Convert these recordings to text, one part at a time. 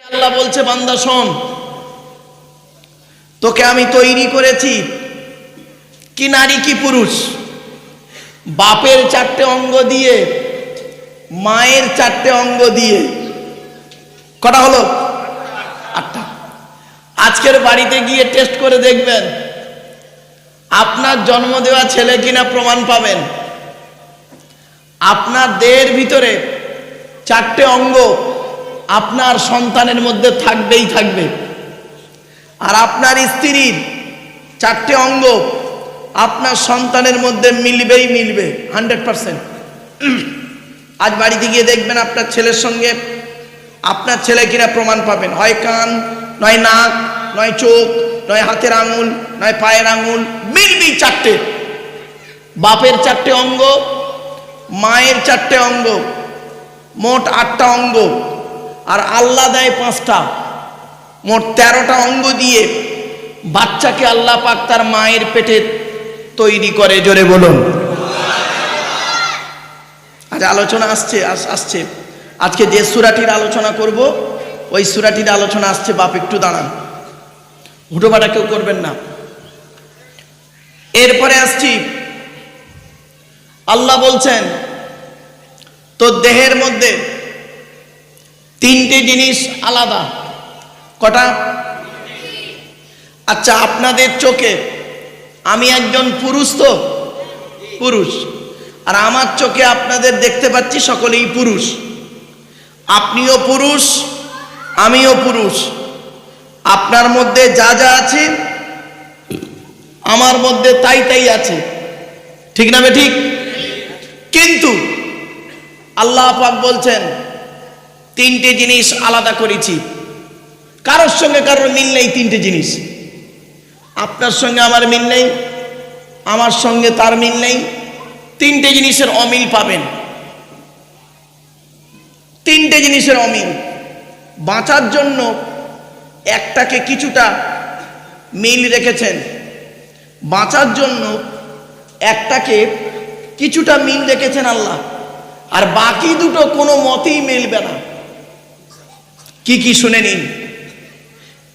আল্লাহ বলছে, বান্দা, শোন। তোকে আমি তৈরি করেছি কি নারী কি পুরুষ। বাপের চারটে অঙ্গ দিয়ে, মায়ের চারটে অঙ্গ দিয়ে। কটা হলো? আটটা। আজকের বাড়িতে গিয়ে টেস্ট করে দেখবেন, আপনার জন্ম দেওয়া ছেলে কিনা প্রমাণ পাবেন। আপনার দেহের ভিতরে চারটে অঙ্গ আপনার সন্তানের মধ্যে থাকবেই থাকবে। আর আপনার স্ত্রীর চারটে অঙ্গ আপনার সন্তানের মধ্যে মিলবেই মিলবে, হান্ড্রেড পারসেন্ট। আজ বাড়িতে গিয়ে দেখবেন আপনার ছেলের সঙ্গে আপনার ছেলে কিনা প্রমাণ পাবেন। হয় কান, নয় নাক, নয় চোখ, নয় হাতের আঙুল, নয় পায়ের আঙুল, মিলবেই চারটে। বাপের চারটে অঙ্গ, মায়ের চারটে অঙ্গ, মোট আটটা অঙ্গ। আর আল্লাহ দেয় পাঁচটা। মোট তেরোটা অঙ্গ দিয়ে বাচ্চাকে আল্লাহ পাক তার মায়ের পেটে তৈরি করে, জোরে বলুন। আজ আলোচনা আসছে আসছে। আজকে যে সুরাটির আলোচনা করব, ওই সুরাটির আলোচনা আসছে, বাপ একটু দাঁড়ান। হুটোপাটা কেউ করবেন না। এরপরে আসছি। আল্লাহ বলছেন, তোর দেহের মধ্যে তিনটে জিনিস আলাদা। কটা? আচ্ছা আপনাদের চোখে আমি একজন পুরুষ তো? পুরুষ। আর আমার চোখে আপনাদের দেখতে পাচ্ছি সকলেই পুরুষ। আপনিও পুরুষ, আমিও পুরুষ। আপনার মধ্যে যা যা আছে, আমার মধ্যে তাই তাই আছে। ঠিক না ঠিক? কিন্তু আল্লাহ পাক বলছেন তিনটে জিনিস আলাদা করেছি। কারোর সঙ্গে কারোর মিল নেই তিনটে জিনিস। আপনার সঙ্গে আমার মিল নেই, আমার সঙ্গে তার মিল নেই, তিনটে জিনিসের অমিল পাবেন। তিনটে জিনিসের অমিল। বাঁচার জন্য একটাকে কিছুটা মিল রেখেছেন। বাঁচার জন্য একটাকে কিছুটা মিল রেখেছেন আল্লাহ। আর বাকি দুটো কোনো মতেই মিলবে না। কি কি শুনে নিন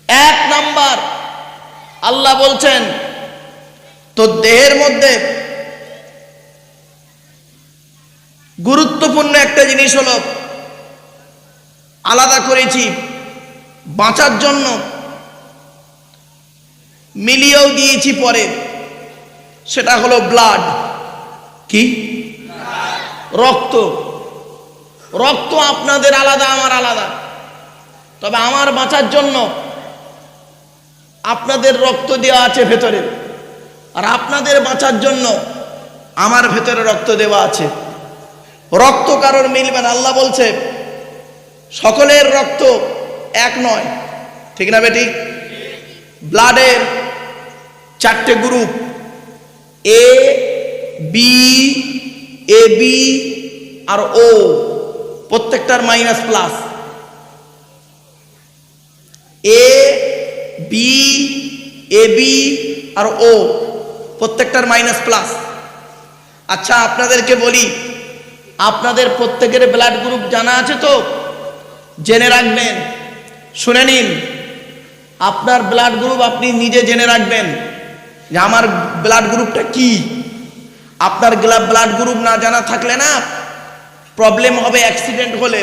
এক নাম্বার, আল্লাহ বলছেন তো দেহের মধ্যে গুরুত্বপূর্ণ একটা জিনিস হলো, আলাদা করেছি, বাঁচার জন্য মিলিয়েও দিয়েছি পরে, সেটা হলো ব্লাড কি? রক্ত। রক্ত আপনাদের আলাদা, আমার আলাদা। তবে আমার বাঁচার জন্য আপনাদের রক্ত দেওয়া আছে ভেতরে। আর আপনাদের বাঁচার জন্য আমার ভেতরে রক্ত দেওয়া আছে। রক্ত কারোর মিলবে না। আল্লাহ বলছে, সকলের রক্ত এক নয়। ঠিক না বেটি? ব্লাডের চারটে group. A, B A, B, R O. প্রত্যেকটার minus plus. A B A B R O প্রত্যেকটার মাইনাস প্লাস আচ্ছা আপনাদেরকে বলি, আপনাদের প্রত্যেকের ব্লাড গ্রুপ জানা আছে তো? জেনে রাখবেন। শুনে নিন। আপনার ব্লাড গ্রুপ আপনি নিজে জেনে রাখবেন যে আমার ব্লাড গ্রুপটা কি? আপনার ব্লাড গ্রুপ না জানা থাকলে না প্রবলেম হবে অ্যাক্সিডেন্ট হলে।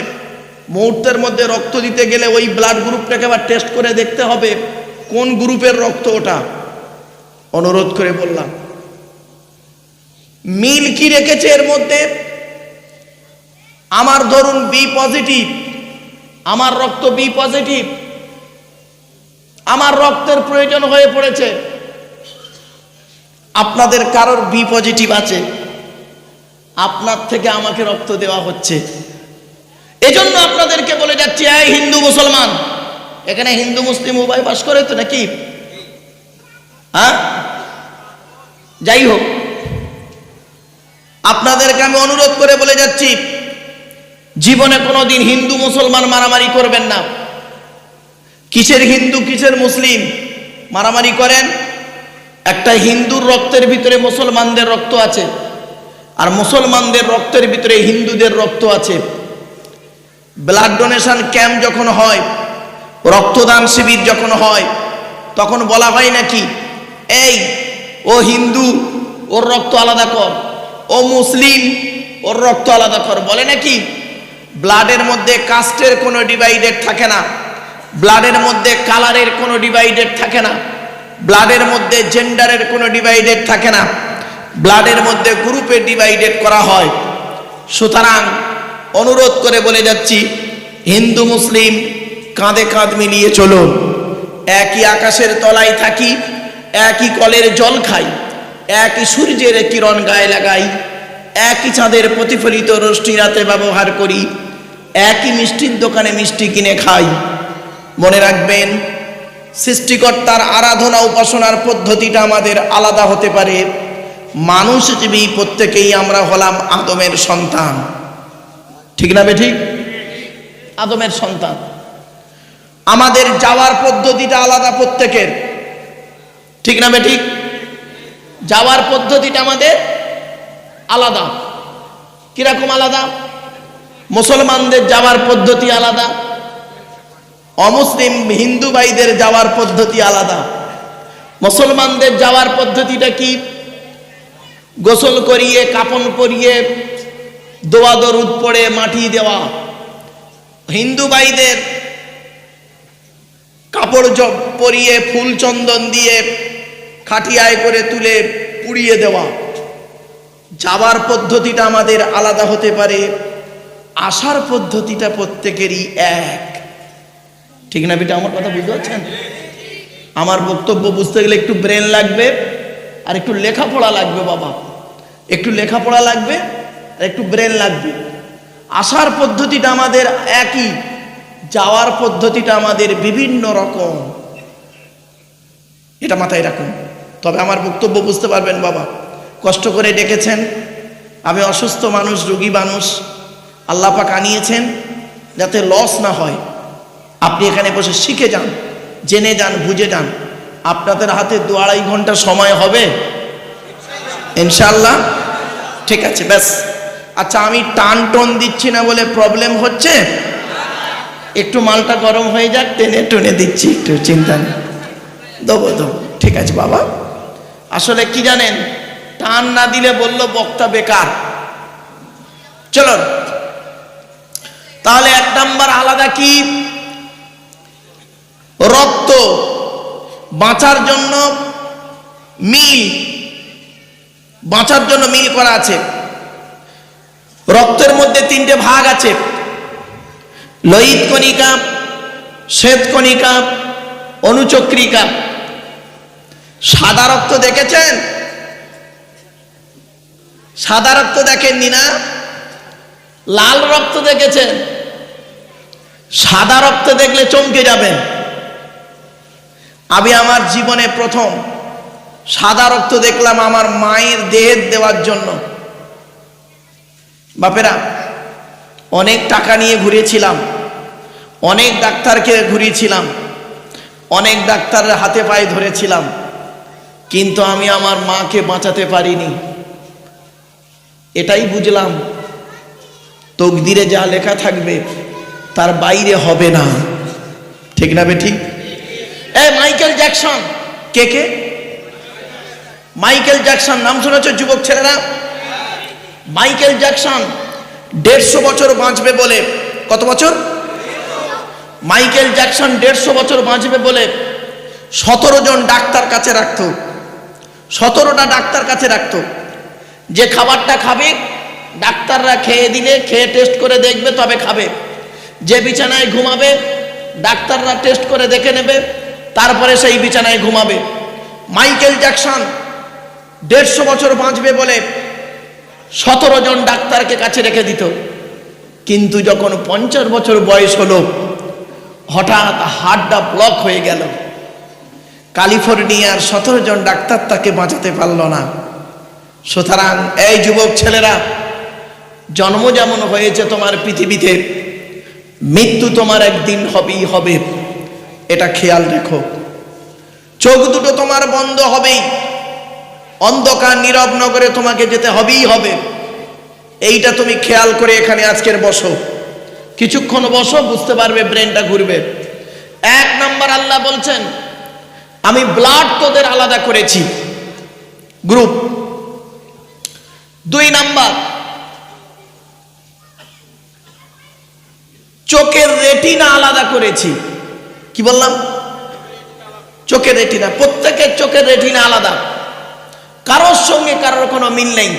মুহূর্তের মধ্যে রক্ত দিতে গেলে ওই ব্লাড গ্রুপটাকে আবার টেস্ট করে দেখতে হবে কোন গ্রুপের রক্ত ওটা। অনুরোধ করে বললাম। মিল কি রেখেছে এর মধ্যে? আমার ধরুন বি পজিটিভ আমার রক্ত বি পজিটিভ আমার রক্তের প্রয়োজন হয়ে পড়েছে। আপনাদের কারোর বি পজিটিভ আছে। আপনার থেকে আমাকে রক্ত দেওয়া হচ্ছে। এজন্য আপনাদেরকে বলে যাচ্ছি, এই হিন্দু মুসলমান, এখানে হিন্দু, মুসলিম উভয় বাস করে তো নাকি? হ্যাঁ? যাই হোক, আপনাদেরকে আমি অনুরোধ করে বলে যাচ্ছি, জীবনে কোনোদিন হিন্দু, মুসলমান মারামারি করবেন না। কিসের হিন্দু, কিসের মুসলিম মারামারি করেন? একটা হিন্দুর রক্তের ভিতরে মুসলমানদের রক্ত আছে, আর মুসলমানদের রক্তের ভিতরে হিন্দুদের রক্ত আছে। ব্লাড ডোনেশন ক্যাম্প যখন হয়, রক্তদান শিবির যখন হয়, তখন বলা হয় নাকি, এই, ও হিন্দু, ওর রক্ত আলাদা কর, ও মুসলিম, ওর রক্ত আলাদা কর। বলে নাকি ব্লাডের মধ্যে কাস্টের কোনো ডিভাইডেড থাকে না ব্লাডের মধ্যে কালারের কোনো ডিভাইডেড থাকে না ব্লাডের মধ্যে জেন্ডারের কোনো ডিভাইডেড থাকে না ব্লাডের মধ্যে গ্রুপে ডিভাইডেড করা হয়। সুতরাং অনুরোধ করে বলে যাচ্ছি, হিন্দু, মুসলিম, কাঁধে কাঁধ মিলিয়ে চলুন। একই আকাশের তলায় থাকি, একই কলের জল খাই, একই সূর্যের কিরণ গায়ে লাগাই, একই চাঁদের প্রতিফলিত রশ্মি রাতে ব্যবহার করি, একই মিষ্টির দোকানে মিষ্টি কিনে খাই। মনে রাখবেন, সৃষ্টিকর্তার আরাধনা উপাসনার পদ্ধতিটা আমাদের আলাদা হতে পারে। মানুষ হিসেবেই প্রত্যেকেই আমরা হলাম আদমের সন্তান। ঠিক না বেঠিক? আদমের সন্তান। আমাদের যাওয়ার পদ্ধতিটা আলাদা প্রত্যেকের। ঠিক না বে ঠিক যাওয়ার পদ্ধতিটা আমাদের আলাদা। কীরকম আলাদা? মুসলমানদের যাওয়ার পদ্ধতি আলাদা। অমুসলিম হিন্দু ভাইদের যাওয়ার পদ্ধতি আলাদা। মুসলমানদের যাওয়ার পদ্ধতিটা কি? গোসল করিয়ে কাপন পরিয়ে দোয়া দরুদ পড়ে মাটি দেওয়া। হিন্দু ভাইদের কাপড় পরিয়ে ফুল চন্দন দিয়ে খাটিয়ায় করে তুলে পুড়িয়ে দেওয়া। যাবার পদ্ধতিটা আমাদের আলাদা হতে পারে, আসার পদ্ধতিটা প্রত্যেকেরই এক। ঠিক না বেটা, আমার কথা বুঝতে পারছেন? আমার বক্তব্য বুঝতে গেলে একটু ব্রেন লাগবে আর একটু লেখাপড়া লাগবে বাবা। একটু লেখাপড়া লাগবে আর একটু ব্রেন লাগবে। আসার পদ্ধতিটা আমাদের একই, যাওয়ার পদ্ধতিটা আমাদের বিভিন্ন রকম। এটা মাথায় রাখুন। তবে আমার বক্তব্য বুঝতে পারবেন বাবা, কষ্ট করে ডেকেছেন। আমি অসুস্থ মানুষ, রোগী মানুষ, আল্লাহ পাক আনিয়েছেন যাতে লস না হয়। আপনি এখানে বসে শিখে যান, জেনে যান, বুঝে যান। আপনাদের হাতে দু আড়াই ঘণ্টা সময় হবে? ইনশাল্লাহ ঠিক আছে, ব্যাস। আচ্ছা আমি টান টন দিচ্ছি না বলে প্রবলেম হচ্ছে? একটু মালটা গরম হয়ে যাক, টেনে টুনে দিচ্ছি, একটু চিন্তা নেই। দেবো দেবো। ঠিক আছে, বাবা। আসলে কি জানেন, টান না দিলে বলল বক্তা বেকার। চলো। তাহলে এক নাম্বার আলাদা কি? রক্ত বাঁচার জন্য মিল, বাঁচার জন্য মিল করা আছে। রক্তের মধ্যে তিনটে ভাগ আছে। লোহিত কণিকা, শ্বেত কণিকা, অনুচক্রিকা। সাদা রক্ত দেখেছেন? সাদা রক্ত দেখেননি না? লাল রক্ত দেখেছেন? সাদা রক্ত দেখলে চমকে যাবেন। আমি আমার জীবনে প্রথম সাদা রক্ত দেখলাম আমার মায়ের দেহের দেওয়ার জন্য। বাপেরা, অনেক টাকা নিয়ে ঘুরেছিলাম, অনেক ডাক্তারকে ঘুরিয়েছিলাম, অনেক ডাক্তারের হাতে পায়ে ধরেছিলাম, কিন্তু আমি আমার মাকে বাঁচাতে পারিনি। এটাই বুঝলাম, তকদিরে যা লেখা থাকবে, তার বাইরে হবে না। ঠিক না ঠিক এ, মাইকেল জ্যাকসন। কে কে? মাইকেল জ্যাকসন, নাম শুনেছ যুবক ছেলেরা? মাইকেল জ্যাকসন দেড়শো বছর বাঁচবে বলে, কত বছর? মাইকেল জ্যাকসন দেড়শো বছর বাঁচবে বলে সতেরো জন ডাক্তার কাছে রাখতো। সতেরোটা ডাক্তার কাছে রাখতো। যে খাবারটা খাবে, ডাক্তাররা খেয়ে দিলে, খেয়ে টেস্ট করে দেখবে, তবে খাবে। যে বিছানায় ঘুমাবে, ডাক্তাররা টেস্ট করে দেখে নেবে, তারপরে সেই বিছানায় ঘুমাবে। মাইকেল জ্যাকসন দেড়শো বছর বাঁচবে বলে সতেরো জন ডাক্তারকে কাছে রেখে দিত। কিন্তু যখন পঞ্চাশ বছর বয়স হলো, হঠাৎ হার্টটা ব্লক হয়ে গেল। ক্যালিফোর্নিয়ার সতেরো জন ডাক্তার তাকে বাঁচাতে পারল না। সুতরাং, এই যুবক ছেলেরা, জন্ম যেমন হয়েছে তোমার পৃথিবীতে, মৃত্যু তোমার একদিন হবেই হবে। এটা খেয়াল রেখো। চোখ দুটো তোমার বন্ধ হবেই। অন্ধকার নীরব নগরে তোমাকে যেতে হবেই হবে। এইটা তুমি খেয়াল করে এখানে আজকের বসো। কিছুক্ষণ বসো, বুঝতে পারবে, ব্রেনটা ঘুরবে। এক নম্বর আল্লাহ বলছেন, আমি ব্লাড তোদের আলাদা করেছি। গ্রুপ দুই নাম্বার, চোখের রেটিনা আলাদা করেছি। কি বললাম? চোখের রেটিনা প্রত্যেকের চোখের রেটিনা আলাদা। কারোর সঙ্গে কারোর কোনো মিল নেই।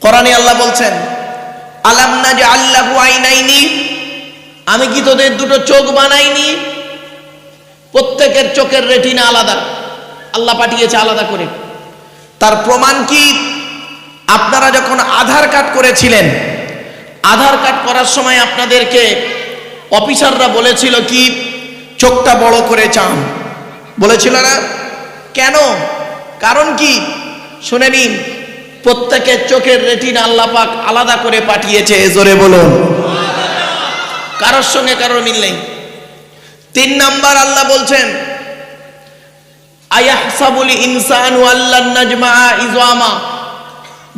কোরআনে আল্লাহ বলছেন, আলাম না যে আল্লাহু আইনাইনি? আমি কি তোদের দুটো চোখ বানাইনি? প্রত্যেকের চোখের রেটিনা আলাদা। আল্লাহ পাঠিয়েছে আলাদা করে। তার প্রমাণ কি? আপনারা যখন আধার কার্ড করেছিলেন, আধার কার্ড করার সময় আপনাদেরকে অফিসাররা বলেছিল কি? চোখটা বড় করে চান। বলেছিল না? কেন? কারণ কি? শুনে নিন, প্রত্যেকের চোখের রেটিনা আল্লাহ পাক আলাদা করে পাঠিয়েছে, জোরে বলুন। কারোর সঙ্গে কারোর মিল নেই। তিন নাম্বার আল্লাহ বলছেন, আয়াহসাবুল ইনসানু আল্লাহ নাজমা ইজামা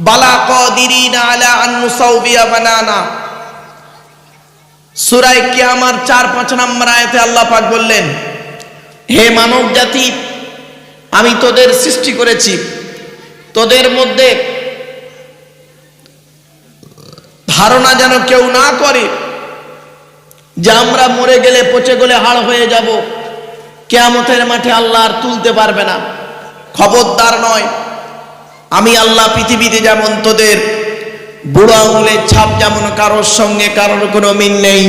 বালা কদিরিনা আলা আন নুসাউবিয়া বানানা। সূরায়ে কিয়ামার চার পাঁচ নম্বর আয়াতে আল্লাহ পাক বললেন, হে মানব জাতি আমি তোদের সৃষ্টি করেছি। তোদের মধ্যে ধারণা যেন কেউ না করে যে আমরা মরে গেলে পচে গেলে হাড় হয়ে যাব। কেয়ামতের মাঠে আল্লাহ আর তুলতে পারবে না। খবরদার নয়। আমি আল্লাহ পৃথিবীতে যেমন তোদের বুড়ো আঙুলের ছাপ যেমন কারোর সঙ্গে কারোর কোনো মিল নেই,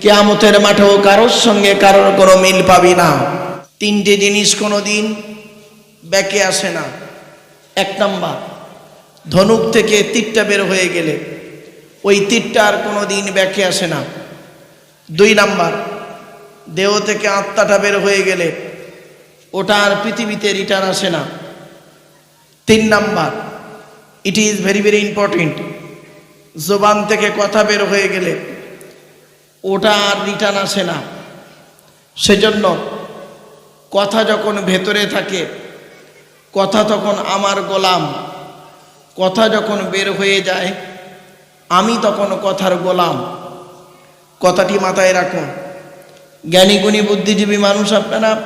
কেয়ামতের মাঠেও কারোর সঙ্গে কারোর কোনো মিল পাবি না। তিনটে জিনিস কোনো দিন ব্যাকে আসে না। এক নাম্বার, ধনুক থেকে তীরটা বের হয়ে গেলে ওই তীরটা আর কোনো দিন ব্যাকে আসে না। দুই নাম্বার, দেহ থেকে আত্মাটা বের হয়ে গেলে ওটা আর পৃথিবীতে রিটার্ন আসে না। তিন number it is very very important জোবান থেকে কথা বের হয়ে গেলে ওটা আর রিটার্ন আসে না। সেজন্য কথা যখন ভেতরে থাকে, কথা তখন আমার গোলাম। কথা যখন বের হয়ে যায়, আমি তখন কথার গোলাম। কথাটি মাথায় রাখুন। জ্ঞানী, গুণী, বুদ্ধিজীবী মানুষ আপনারা,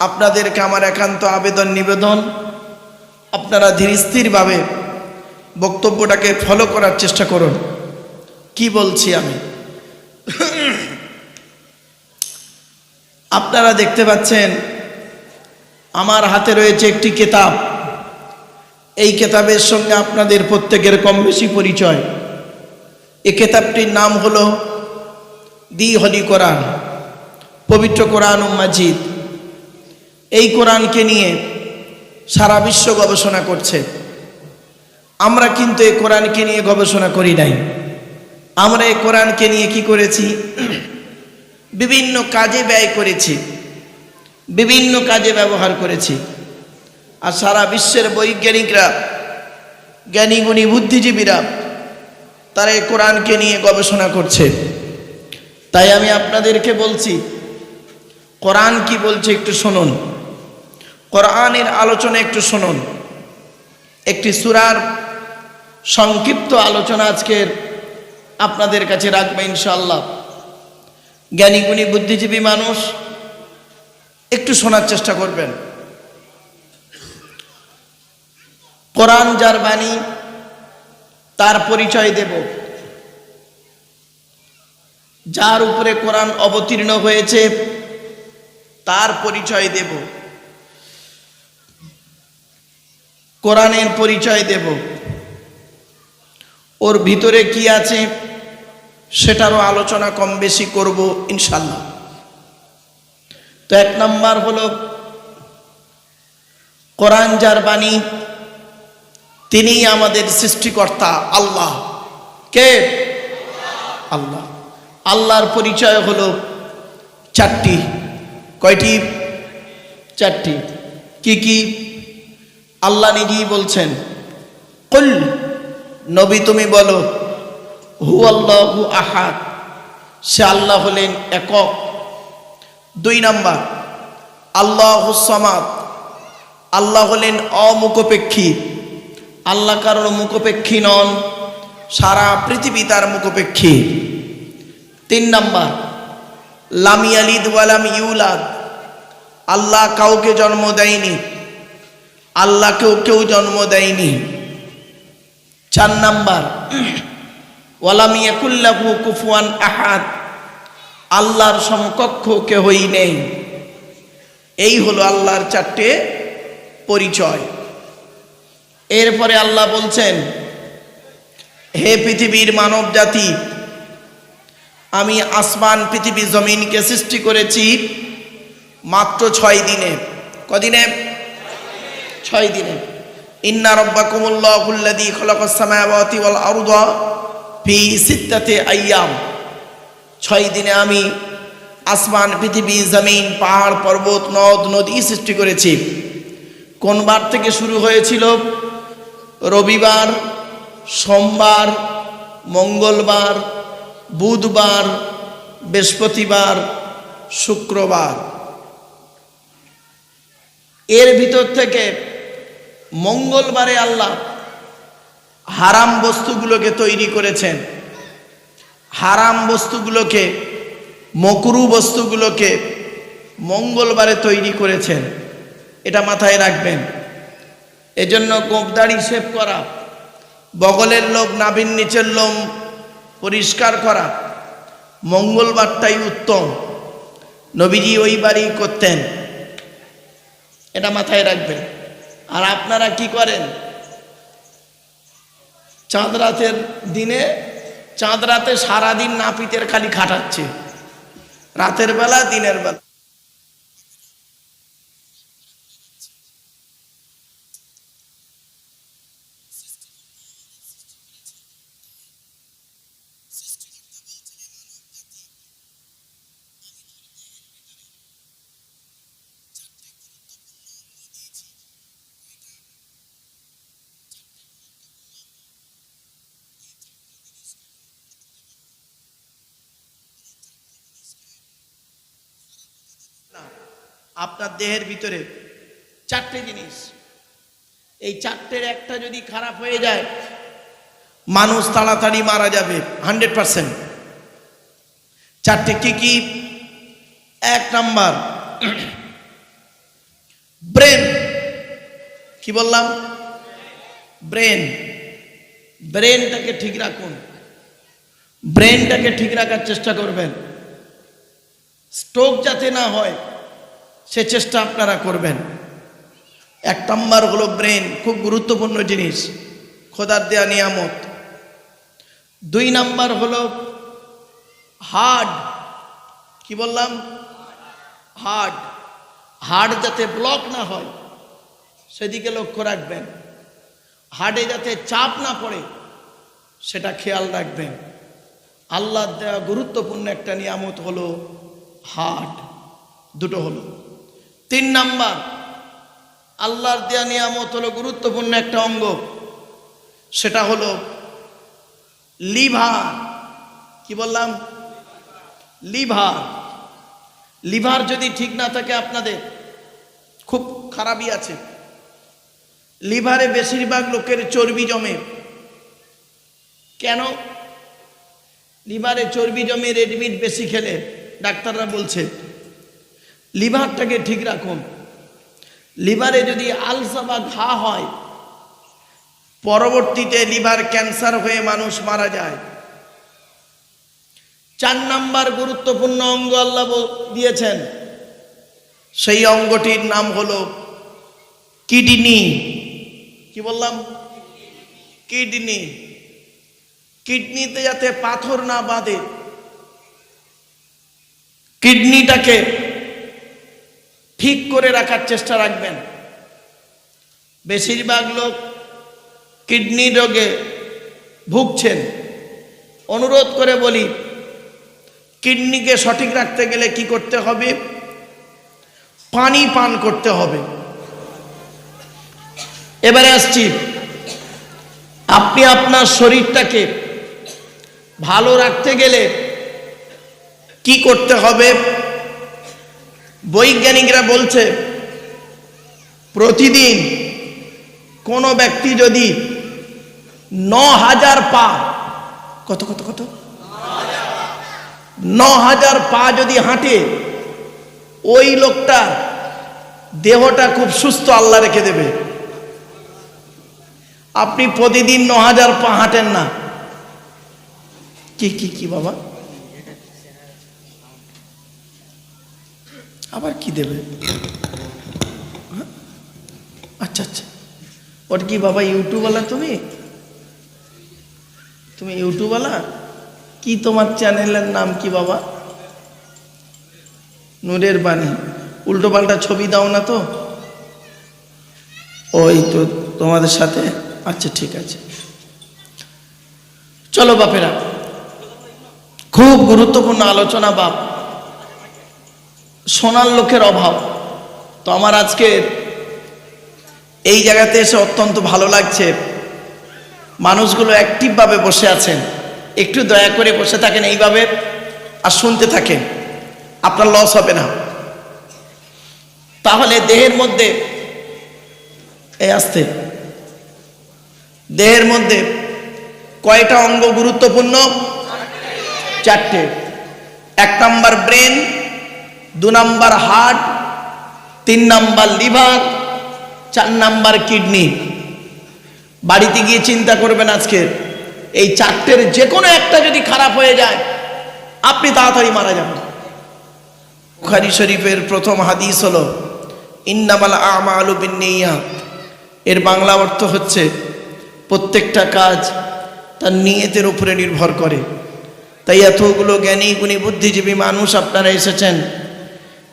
আপনাদেরকে আমার একান্ত আবেদন, নিবেদন, আপনারা ধীরস্থিরভাবে বক্তব্যটাকে ফলো করার চেষ্টা করুন। কি বলছি আমি? আপনারা দেখতে পাচ্ছেন আমার হাতে রয়েছে একটি কেতাব। এই কেতাবের সঙ্গে আপনাদের প্রত্যেকের কম বেশি পরিচয়। এই কেতাবটির নাম হল দি হলি কোরআন, পবিত্র কোরআন মাজিদ। এই কোরআনকে নিয়ে সারা বিশ্ব গবেষণা করছে। আমরা কিন্তু এই কোরআনকে নিয়ে গবেষণা করি নাই। আমরা এই কোরআনকে নিয়ে কি করেছি? বিভিন্ন কাজে ব্যয় করেছি, বিভিন্ন কাজে ব্যবহার করেছি। আর সারা বিশ্বের বৈজ্ঞানিকরা, জ্ঞানীগুণী বুদ্ধিজীবীরা তারা এই কোরআনকে নিয়ে গবেষণা করছে। তাই আমি আপনাদেরকে বলছি, কোরআন কি বলছে একটু শুনুন। কোরআনের আলোচনা একটু শুনুন। একটি সুরার সংক্ষিপ্ত আলোচনা আজকের আপনাদের কাছে রাখবে ইনশাল্লাহ জ্ঞানীগুণী, বুদ্ধিজীবী মানুষ, একটু শোনার চেষ্টা করবেন। কোরআন যার বাণী, তার পরিচয় দেব। যার উপরে কোরআন অবতীর্ণ হয়েছে, তার পরিচয় দেব। কোরআনের পরিচয় দেব। ওর ভিতরে কি আছে? সেটারও আলোচনা কম বেশি করব ইনশাল্লাহ তো এক নম্বর হলো, কোরআন যার বাণী তিনি আমাদের সৃষ্টিকর্তা, আল্লাহ। কে? আল্লাহ। আল্লাহর পরিচয় হলো চারটি। কয়টি? চারটি। কি কি? আল্লাহ নিজেই বলছেন, কুল, নবী তুমি বলো। হু আল্লাহু আহাদ। সে আল্লাহ হলেন একক। দুই নাম্বার, আল্লাহ সমাদ। আল্লাহ হলেন অমুখপেক্ষী। আল্লাহ কারোর মুখপেক্ষী নন, সারা পৃথিবী তার মুখপেক্ষী। তিন নাম্বার, লামি ইয়ালিদ ওয়ালাম ইউলাদ। আল্লাহ কাউকে জন্ম দেয়নি। আল্লাহকেও কেউ জন্ম দেয়নি। চার নাম্বার ওয়ালাম ইয়াকুল্লাহু কুফুয়ান আহাদ। আল্লাহর সমকক্ষ কেহই নেই। এই হলো আল্লাহর চারটে পরিচয়। এরপরে আল্লাহ বলছেন, হে পৃথিবীর মানব জাতি, আমি আসমান, পৃথিবী, জমিনকে সৃষ্টি করেছি মাত্র ছয় দিনে। কদিনে? ছয় দিনে। ইন্না রব্বাকুমুল্লাহুল্লাযী খালাকাস সামাওয়াতি ওয়াল আরদা। ফি সিত্তাতি আইয়াম। ছয় দিনে আমি আসমান, পৃথিবী, জমিন, পাহাড়, পর্বত, নদ, নদী সৃষ্টি করেছি। কোন বার থেকে শুরু হয়েছিল? রবিবার, সোমবার, মঙ্গলবার, বুধবার, বৃহস্পতিবার, শুক্রবার। এর ভিতর থেকে মঙ্গলবারে আল্লাহ হারাম বস্তুগুলোকে তৈরি করেছেন। হারাম বস্তুগুলোকে, মকরু বস্তুগুলোকে মঙ্গলবারে তৈরি করেছেন। এটা মাথায় রাখবেন। এজন্য গোপদাড়ি শেভ করা, বগলের লোম নাভির নিচের লোম পরিষ্কার করা মঙ্গলবারটাই উত্তম। নবীজি ওই বাড়ি করতেন। এটা মাথায় রাখবেন। আর আপনারা কি করেন? চাঁদ রাতের দিনে চাঁদ রাতে সারাদিন নাপিতের খালি খাটাচ্ছে। রাতের বেলা দিনের বেলা। আপনার দেহের ভিতরে চারটে জিনিস। এই চারটের একটা যদি খারাপ হয়ে যায়, মানুষ তাড়াতাড়ি মারা যাবে, হান্ড্রেড পার্সেন্ট। চারটে কি কি? এক নাম্বার, ব্রেন। কি বললাম? ব্রেন। ব্রেনটাকে ঠিক রাখুন। ব্রেনটাকে ঠিক রাখার চেষ্টা করবেন। স্ট্রোক যাতে না হয় সে চেষ্টা আপনারা করবেন। এক নম্বর হলো ব্রেন খুব গুরুত্বপূর্ণ জিনিস, খোদার দেয়া নিয়ামত। দুই নাম্বার হলো হার্ট কি বললাম? হার্ট হার্ট যাতে ব্লক না হয়, সেদিকে লক্ষ্য রাখবেন। হার্টে যাতে চাপ না পড়ে, সেটা খেয়াল রাখবেন। আল্লাহ দেওয়া গুরুত্বপূর্ণ একটা নিয়ামত হলো হার্ট দুটো হলো। তিন নাম্বার, আল্লাহর দেয়া নিয়ামত হলো গুরুত্বপূর্ণ একটা অঙ্গ। সেটা হলো লিভার। কি বললাম? লিভার। লিভার যদি ঠিক না থাকে আপনাদের, খুব খারাপই আছে। লিভারে বেশিরভাগ লোকের চর্বি জমে। কেন? লিভারে চর্বি জমে রেডমিট বেশি খেলে, ডাক্তাররা বলছে। লিভারটাকে ঠিক রাখুন। লিভারে যদি আলসা বা ঘা হয়, পরবর্তীতে লিভার ক্যান্সার হয়ে মানুষ মারা যায়। চার নাম্বার গুরুত্বপূর্ণ অঙ্গ আল্লাহ দিয়েছেন। সেই অঙ্গটির নাম হলো কিডনি। কি বললাম? কিডনি। কিডনিতে যাতে পাথর না বাঁধে, কিডনিটাকে ঠিক করে রাখার চেষ্টা রাখবেন। বেশিরভাগ লোক কিডনি রোগে ভুগছেন। অনুরোধ করে বলি, কিডনিকে সঠিক রাখতে গেলে কি করতে হবে? পানি পান করতে হবে। এবারে আসছি। আপনি আপনার শরীরটাকে ভালো রাখতে গেলে কি করতে হবে? বৈজ্ঞানিকরা বলছে, প্রতিদিন কোনো ব্যক্তি যদি ন হাজার পা, কত কত কত? ন হাজার পা যদি হাঁটে, ওই লোকটা দেহটা খুব সুস্থ আল্লাহ রেখে দেবে। আপনি প্রতিদিন ন হাজার পা হাঁটেন না। কি কি কি বাবা? আবার কি দেবে? হ্যাঁ? আচ্ছা আচ্ছা। ওটা কি বাবা ইউটিউবওয়ালা তুমি? তুমি ইউটিউবওয়ালা? কি তোমার চ্যানেলের নাম কি বাবা? নূরের বাণী। উল্টো পাল্টা ছবি দাও না তো। ওই তো তোমাদের সাথে। আচ্ছা ঠিক আছে। চলো বাপেরা। খুব গুরুত্বপূর্ণ আলোচনা বাপ। সোনার লোকের অভাব। তো আমার আজকে এই জায়গাতে এসে অত্যন্ত ভালো লাগছে। মানুষগুলো অ্যাক্টিভভাবে বসে আছেন। একটু দয়া করে বসে থাকেন এইভাবে আর শুনতে থাকেন। আপনার লস হবে না। তাহলে দেহের মধ্যে এই আসতে। দেহের মধ্যে কয়টা অঙ্গ গুরুত্বপূর্ণ? চারটে। এক নাম্বার ব্রেন দু নাম্বার হার্ট, তিন নাম্বার লিভার, চার নাম্বার কিডনি। বাড়িতে গিয়ে চিন্তা করবেন আজকে, এই চারটের যে কোনো একটা যদি খারাপ হয়ে যায়, আপনি তাড়াতাড়ি মারা যাবেন। বুখারি শরীফের প্রথম হাদিস হলো, ইন্নামাল আমালু বিন্নিয়াত। এর বাংলা অর্থ হচ্ছে, প্রত্যেকটা কাজ তার নিয়তের উপরে নির্ভর করে। তাই এতগুলো জ্ঞানী, গুণী, বুদ্ধিজীবী মানুষ আপনারা এসেছেন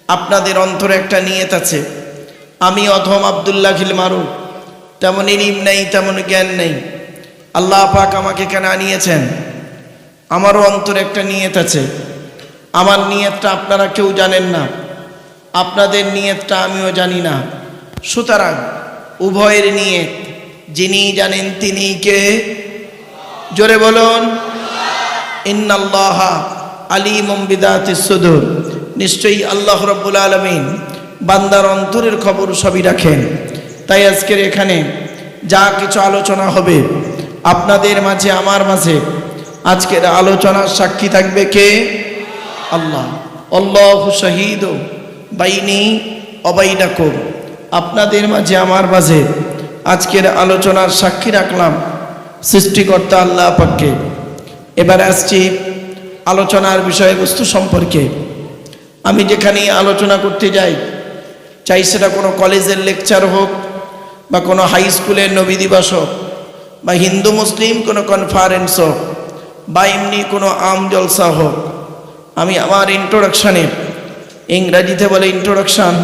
আপনাদের অন্তরে একটা নিয়ত আছে। আমি অধম আবদুল্লাহ খিল মারু তেমন ইলিম নেই, তেমন জ্ঞান নেই। আল্লাহ পাক আমাকে কেন আনিয়েছেন? আমারও অন্তরে একটা নিয়ত আছে। আমার নিয়তটা আপনারা কেউ জানেন না। আপনাদের নিয়তটা আমিও জানি না। সুতরাং উভয়ের নিয়ত, যিনি জানেন তিনি কে? জোরে বলুন। ইন্নাল্লাহ আলিমম বিদাতি সুদূর। নিশ্চয়ই আল্লাহ রব্বুল আলমিন বান্দার অন্তরের খবর সবই রাখেন। তাই আজকের এখানে যা কিছু আলোচনা হবে আপনাদের মাঝে, আমার মাঝে আজকের আলোচনার সাক্ষী থাকবে কে? আল্লাহ। অল্লাহ শহীদ বাইনি অবাইনাকুম আপনাদের মাঝে, আমার মাঝে আজকের আলোচনার সাক্ষী রাখলাম সৃষ্টিকর্তা আল্লাহ পাককে। এবার আসছি আলোচনার বিষয়বস্তু সম্পর্কে। আমি যেখানে আলোচনা করতে যাই, চাই সেটা কোনো কলেজের লেকচার হোক বা কোনো হাই স্কুলের নবী দিবস হোক বা হিন্দু মুসলিম কোনো কনফারেন্স হোক বা এমনি কোনো আম জলসা হোক। আমি আমার ইন্ট্রোডাকশানে ইংরাজিতে বলে ইন্ট্রোডাকশান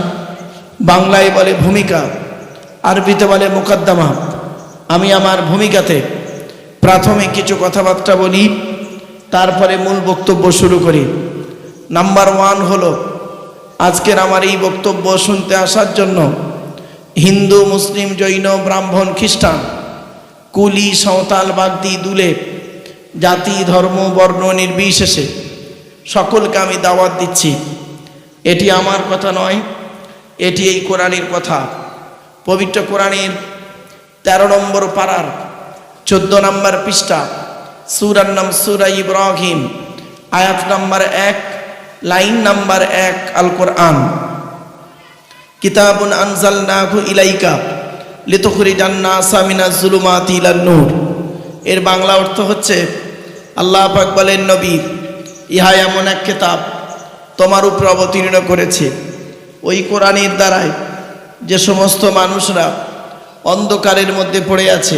বাংলায় বলে ভূমিকা, আরবিতে বলে মোকদ্দমা। আমি আমার ভূমিকাতে প্রাথমিক কিছু কথাবার্তা বলি, তারপরে মূল বক্তব্য শুরু করি। নাম্বার ওয়ান হলো আজকের আমার এই বক্তব্য শুনতে আসার জন্য হিন্দু, মুসলিম, জৈন, ব্রাহ্মণ, খ্রিস্টান, কুলি, সাঁওতাল, বাগদি, দুলে, জাতি, ধর্ম, বর্ণ নির্বিশেষে সকলকে আমি দাওয়াত দিচ্ছি। এটি আমার কথা নয়, এটি এই কোরআনের কথা। পবিত্র কোরআনের তেরো নম্বর পাড়ার চোদ্দ নম্বর পৃষ্ঠা, সুরার নাম সুরা ইব্রাহিম, আয়াত নম্বর এক। লাইন নাম্বার এক আল কোরআন কিতাবুন আনজাল নাহু ইলাইকা লিতখরি জান্না সামিনা জুলুমাত ইলান নূর। এর বাংলা অর্থ হচ্ছে, আল্লাহ পাক বলেন, নবী, ইহা এমন এক কিতাব তোমার উপর অবতীর্ণ করেছে। ওই কোরআনের দ্বারায় যে সমস্ত মানুষরা অন্ধকারের মধ্যে পড়ে আছে,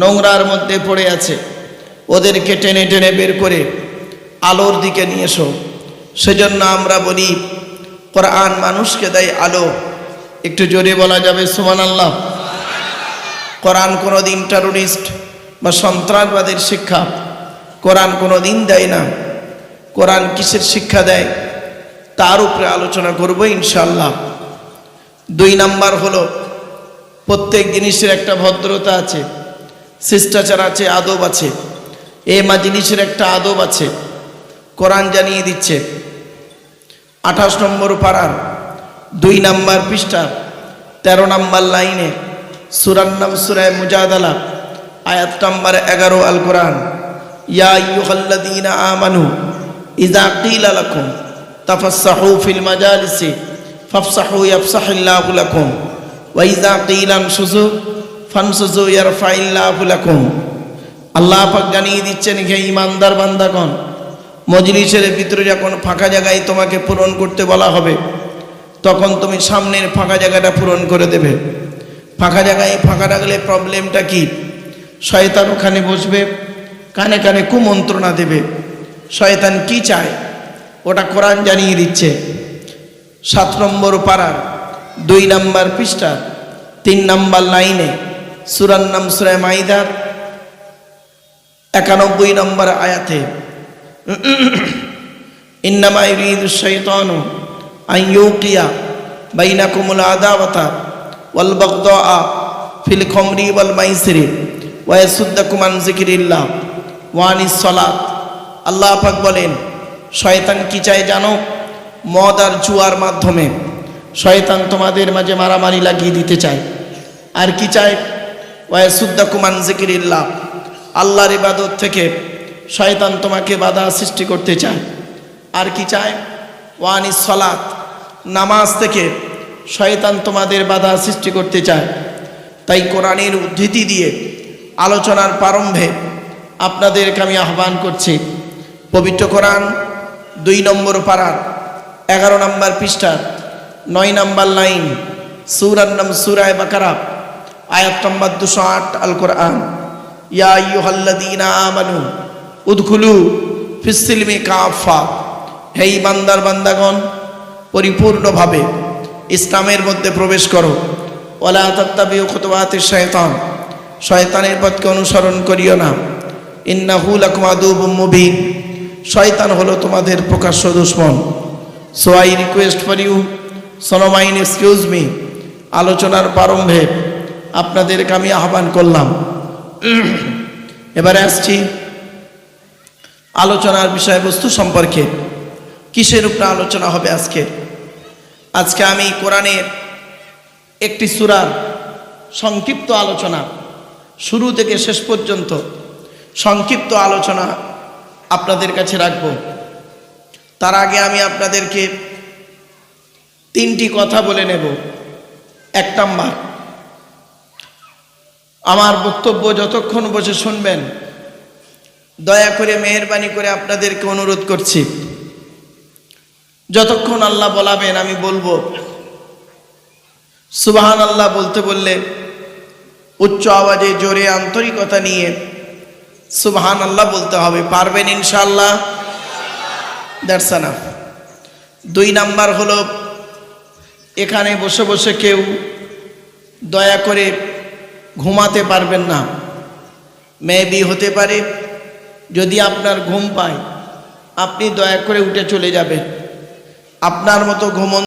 নোংরার মধ্যে পড়ে আছে, ওদেরকে টেনে টেনে বের করে আলোর দিকে নিয়ে এসো। সেজন্য আমরা বলি, কোরআন মানুষকে দেয় আলো। একটু জোরে বলা যাবে সুমান আল্লাহ কোরআন কোনো দিন টেরোরিস্ট বা সন্ত্রাসবাদের শিক্ষা। কোরআন কোনো দিন দেয় না। কোরআন কিসের শিক্ষা দেয়? তার উপরে আলোচনা করব ইনশাল্লাহ দুই নাম্বার হলো, প্রত্যেক জিনিসের একটা ভদ্রতা আছে, শিষ্টাচার আছে, আদব আছে। এ মা জিনিসের একটা আদব আছে। কোরআন জানিয়ে দিচ্ছে। আঠাশ নম্বর পাড়ার, দুই নাম্বার পৃষ্ঠা, তেরো নাম্বার লাইনে, সুরার নাম সুরায় মুজাদালা, আয়াত নাম্বার এগারো আল কোরআন ইয়া ইয়ুহাল্লাদিনা আমানু ইজা কিলা লাকুম, তাফাসসাহু ফিল মাজালিসি, ফাফসাহু ইয়াফসাহিল্লাহু লাকুম, ওয়া ইজা কিলা আনশুজু ফানশুজু ইয়ারফাইল্লাহু লাকুম। আল্লাহ পাক জানিয়ে দিচ্ছেন, হে ইমানদার বান্দাগণ মজলিসের ভিতরে যখন ফাঁকা জায়গায় তোমাকে পূরণ করতে বলা হবে, তখন তুমি সামনের ফাঁকা জায়গাটা পূরণ করে দেবে। ফাঁকা জায়গায় ফাঁকা রাখলে প্রবলেমটা কি? শয়তান ওখানে বসবে, কানে কানে কুমন্ত্রণা দেবে। শয়তান কি চায়? ওটা কোরআন জানিয়ে দিচ্ছে। সাত নম্বর পাড়ার, দুই নাম্বার পৃষ্ঠা, তিন নাম্বার লাইনে, সুরার নাম সুরায় মাইদার, একানব্বই নম্বর আয়াতে ইন্নামা ইউরিদু শাইতানু আন ইউকিয়া বাইনাকুমুল আদাওয়াতা ওয়াল বাগদাআ ফিল খামরি ওয়াল মাইসিরি ওয়া ইয়াসুদ্দাকুম আন যিকরিল্লাহ ওয়া আনিস সালাত আল্লাহ পাক বলেন, শয়তান কি চায় জানো? মদ আর জুয়ার মাধ্যমে শয়তান তোমাদের মাঝে মারামারি লাগিয়ে দিতে চায়। আর কি চায়? ওয়া ইয়াসুদ্দাকুম আন যিকরিল্লাহ, আল্লাহর ইবাদত থেকে শয়তান তোমাকে বাধা সৃষ্টি করতে চায়। আর কি চায়? ওয়ানি সলাত নামাজ থেকে শয়তান তোমাদের বাধা সৃষ্টি করতে চায়। তাই কোরআনের উদ্ধৃতি দিয়ে আলোচনার প্রারম্ভে আপনাদেরকে আমি আহ্বান করছি, পবিত্র কোরআন দুই নম্বর পাড়ার এগারো নম্বর পৃষ্ঠার নয় নম্বর লাইন, সুরার নাম সুরায় বাকারা, আয়াত নম্বর দুশো আট আল কোরআন ইয়া ইয়ুহাল্লাদিনা আমানু উদখুলু ফিসিলমি কাফা হে বান্দার, বান্দাগণ, পরিপূর্ণভাবে ইসলামের মধ্যে প্রবেশ করো। ওলা তত্তাবি খুতবাতের শয়তান শয়তানের পথকে অনুসরণ করিও না। ইন্নাহু লাকুম আদুবুম মুবিন। শয়তান হলো তোমাদের প্রকাশ্য দুশ্মন। So I request for you, সনোমাইন, excuse me, আলোচনার প্রারম্ভে আপনাদেরকে আমি আহ্বান করলাম। এবারে আসছি আলোচনার বিষয়বস্তু সম্পর্কে কিসের উপরে আলোচনা হবে আজকে? আজকে আমি কোরআনের একটি সুরার সংক্ষিপ্ত আলোচনা, শুরু থেকে শেষ পর্যন্ত সংক্ষিপ্ত আলোচনা আপনাদের কাছে রাখব। তার আগে আমি আপনাদেরকে তিনটি কথা বলে নেব। এক নাম্বার, আমার বক্তব্য যতক্ষণ বসে শুনবেন দয়া করে মেহরবানি করে আপনাদেরকে অনুরোধ করছি। যতক্ষণ আল্লাহ বলাবেন, আমি বলব। সুবাহান আল্লাহ বলতে বললে, উচ্চ আওয়াজে জোরে আন্তরিকতা নিয়ে সুবাহান আল্লাহ বলতে হবে। পারবেন ইনশাল্লাহ এনাফ দুই নাম্বার হলো, এখানে বসে বসে কেউ দয়া করে ঘুমাতে পারবেন না। মেবি হতে পারে যদি আপনার ঘুম পায় আপনি দয়া করে উঠে চলে যাবেন। আপনার মতো ঘুমন